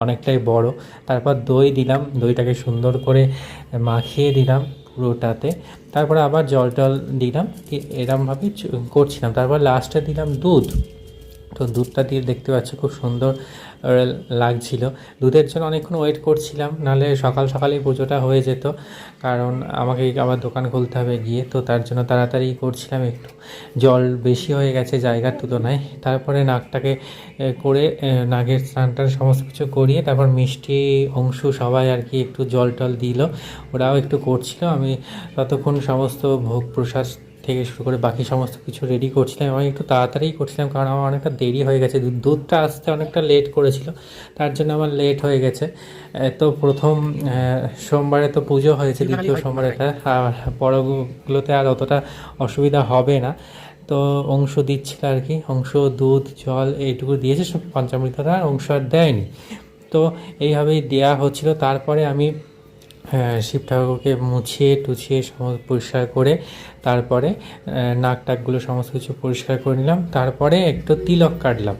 অনেকটাই বড়। তারপর দই দিলাম, দইটাকে সুন্দর করে মাখিয়ে দিলাম পুরোটাতে। তারপরে আবার জল টল দিলাম এরমভাবেই করছিলাম। তারপর লাস্টে দিলাম দুধ। তো দুধটা দিয়ে দেখতে পাচ্ছ খুব সুন্দর লাগছিল। দুধের জন্য অনেকক্ষণ ওয়েট করছিলাম, নাহলে সকাল সকালেই পুজোটা হয়ে যেত। কারণ আমাকে আবার দোকান খুলতে হবে গিয়ে, তো তার জন্য তাড়াতাড়ি করছিলাম একটু। জল বেশি হয়ে গেছে জায়গার তুলনায়। তারপরে নাকটাকে করে নাগের স্নানটান সমস্ত কিছু করিয়ে তারপর মিষ্টি, অংশ সবাই আর কি একটু জল টল দিল। ওরাও একটু করছিল, আমি ততক্ষণ সমস্ত ভোগ প্রসাদ থেকে শুরু করে বাকি সমস্ত কিছু রেডি করছিলাম আমি একটু তাড়াতাড়ি করছিলাম কারণ আমার অনেকটা দেরি হয়ে গেছে। দুধ- দুধটা আসতে অনেকটা লেট করেছিল তার জন্য আমার লেট হয়ে গেছে। তো প্রথম সোমবারে তো পুজো হয়েছে দ্বিতীয় সোমবারেটা আর পরগুলোতে আর অতটা অসুবিধা হবে না। তো অংশ দিচ্ছিল আর কি অংশ দুধ জল এইটুকু দিয়েছে সব পঞ্চামৃতটা আর অংশ আর দেয়নি। তো এইভাবেই দেয়া হচ্ছিল। তারপরে আমি শিব ঠাকুরকে মুছিয়ে টুছিয়ে সমস্ত পরিষ্কার করে তারপরে নাক টাকগুলো সমস্ত কিছু পরিষ্কার করে নিলাম। তারপরে একটু তিলক কাটলাম।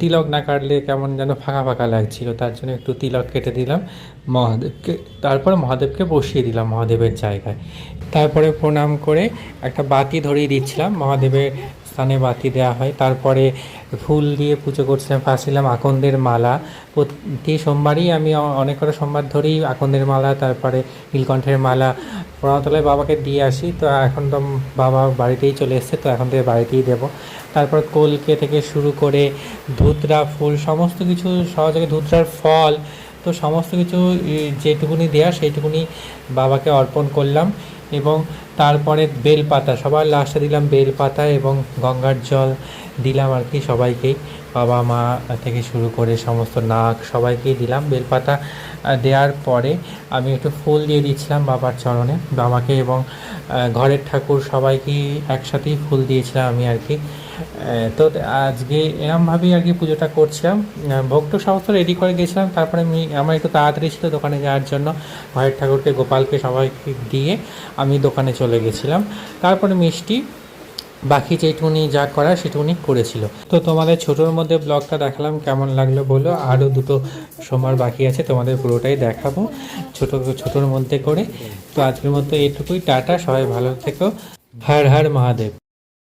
তিলক না কাটলে কেমন যেন ফাঁকা ফাঁকা লাগছিল, তার জন্য একটু তিলক কেটে দিলাম মহাদেবকে। তারপরে মহাদেবকে বসিয়ে দিলাম মহাদেবের জায়গায়। তারপরে প্রণাম করে একটা বাতি ধরিয়ে দিচ্ছিলাম। মহাদেবের স্থানে বাতি দেওয়া হয়। তারপরে ফুল দিয়ে পুজো করছিলাম। ফাঁসছিলাম আকন্দের মালা। প্রতি সোমবারই আমি অনেক কটা সোমবার ধরেই আকন্দের মালা, তারপরে নীলকণ্ঠের মালা প্রণতলায় বাবাকে দিয়ে আসি। তো এখন তো বাবা বাড়িতেই চলে এসছে, তো এখন থেকে বাড়িতেই দেবো। তারপর কলকে থেকে শুরু করে ধুতরা ফুল, সমস্ত কিছু সহযোগে ধুতরার ফল, তো সমস্ত কিছু যেটুকুনি দেয়া সেইটুকুনি বাবাকে অর্পণ করলাম। এবং তারপরে বেলপাতা, সবার লাস্টে দিলাম বেলপাতা এবং গঙ্গার জল। দিলাম আর কি সবাইকেই বাবা, মা থেকে শুরু করে সমস্ত নাক সবাইকেই দিলাম বেলপাতা দেওয়ার পরে আমি একটু ফুল দিয়ে দিয়েছিলাম বাবার চরণে। বাবাকে এবং ঘরের ঠাকুর সবাইকেই একসাথেই ফুল দিয়েছিলাম আমি আর কি। তো আজকে এরমভাবেই আর কি পুজোটা করছিলাম। ভোগটো সমস্ত রেডি করে গেছিলাম, তারপরে আমি, আমার একটু তাড়াতাড়ি ছিল দোকানে যাওয়ার জন্য। ঘরের ঠাকুরকে, গোপালকে, সবাইকে দিয়ে আমি দোকানে চলে গেছিলাম। তারপরে মিষ্টি, বাকি যেটুকুনি যা করা সেটুকুনি করেছিল। তো তোমাদের ছোটোর মধ্যে ব্লগটা দেখালাম, কেমন লাগল বলো? আরও দুটো সোমবার বাকি আছে, তোমাদের পুরোটাই দেখাবো ছোটো, ছোটোর মধ্যে করে। তো আজকের মতো এটুকুই, টাটা, সবাই ভালো থেকো। হর হর মহাদেব।